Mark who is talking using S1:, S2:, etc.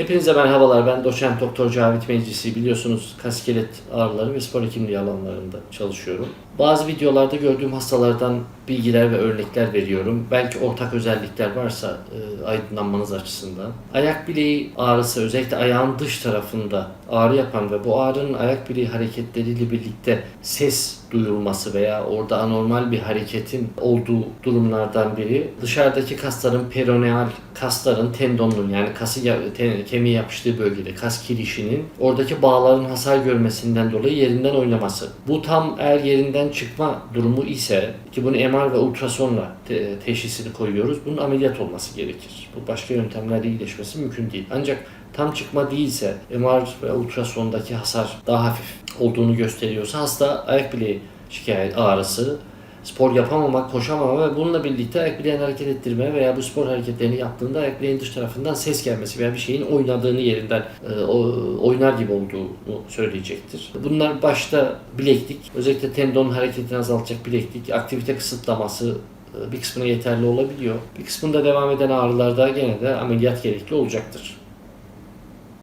S1: Hepinize merhabalar. Ben doçent doktor Cavit Meclisi. Biliyorsunuz kaskelet ağrıları ve spor hekimliği alanlarında çalışıyorum. Bazı videolarda gördüğüm hastalardan bilgiler ve örnekler veriyorum. Belki ortak özellikler varsa e, aydınlanmanız açısından. Ayak bileği ağrısı özellikle ayağın dış tarafında ağrı yapan ve bu ağrının ayak bileği hareketleriyle birlikte ses duyulması veya orada anormal bir hareketin olduğu durumlardan biri dışarıdaki kasların peroneal kasların tendonun yani kası ya- te- kemiğe yapıştığı bölgede kas kirişinin oradaki bağların hasar görmesinden dolayı yerinden oynaması. Bu tam eğer yerinden çıkma durumu ise ki bunu MR ve ultrasonla te- teşhisini koyuyoruz. Bunun ameliyat olması gerekir. Bu başka yöntemlerle iyileşmesi mümkün değil. Ancak tam çıkma değilse MR ve ultrasondaki hasar daha hafif olduğunu gösteriyorsa hasta ayak bileği şikayet ağrısı, spor yapamamak, koşamama ve bununla birlikte ayak bileğini hareket ettirme veya bu spor hareketlerini yaptığında ayak bileğin dış tarafından ses gelmesi veya bir şeyin oynadığını yerinden e, oynar gibi olduğunu söyleyecektir. Bunlar başta bileklik, özellikle tendon hareketini azaltacak bileklik, aktivite kısıtlaması e, bir kısmına yeterli olabiliyor. Bir kısmında devam eden ağrılarda gene de ameliyat gerekli olacaktır.